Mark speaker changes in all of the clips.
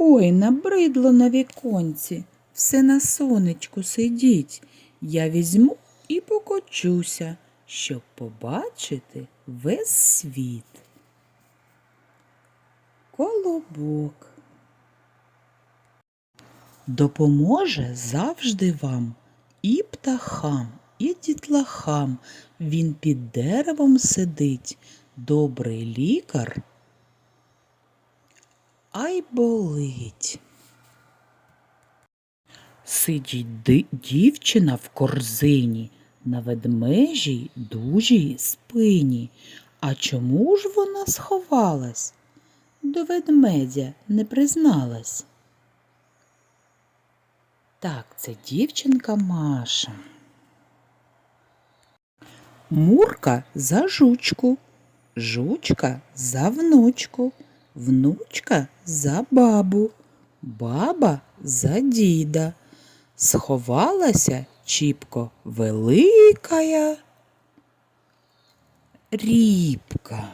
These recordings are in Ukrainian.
Speaker 1: Ой, набридло на віконці, все на сонечку сидіть. Я візьму і покочуся, щоб побачити весь світ. Колобок допоможе завжди вам і птахам, і дітлахам. Він під деревом сидить, добрий лікар, а й болить. Сидить дівчина в корзині на ведмежій дужій спині. А чому ж вона сховалась? До ведмедя не призналась. Так, це дівчинка Маша. Мурка за жучку, жучка за внучку, внучка за бабу, баба за діда. Сховалася чіпко великая рібка.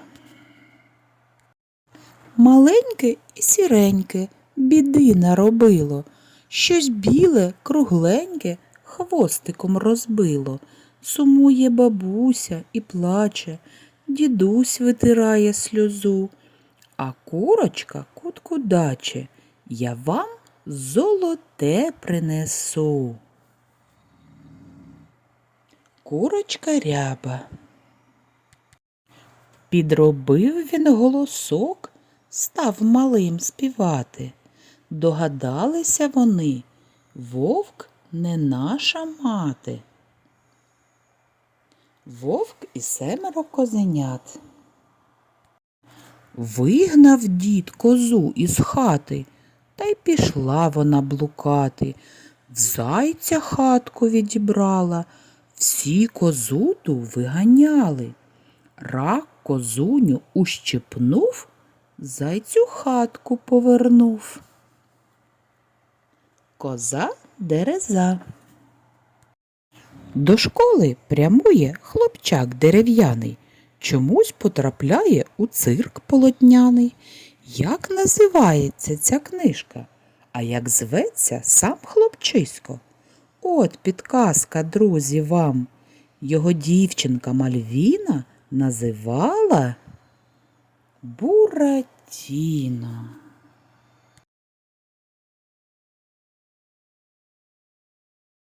Speaker 1: Маленьке і сіреньке біди наробило, щось біле, кругленьке хвостиком розбило. Сумує бабуся і плаче, дідусь витирає сльозу, а курочка кутку даче, я вам золоте принесу. Курочка ряба. Підробив він голосок, став малим співати. Догадалися вони, вовк не наша мати. Вовк і семеро козенят. Вигнав дід козу із хати, та й пішла вона блукати. В зайця хатку відібрала, всі козу ту виганяли. Рак козуню ущипнув, зайцю хатку повернув. Коза дереза. До школи прямує хлопчак дерев'яний, чомусь потрапляє у цирк полотняний. Як називається ця книжка? А як зветься сам хлопчисько? От підказка, друзі, вам. Його дівчинка Мальвіна називала Буратіно.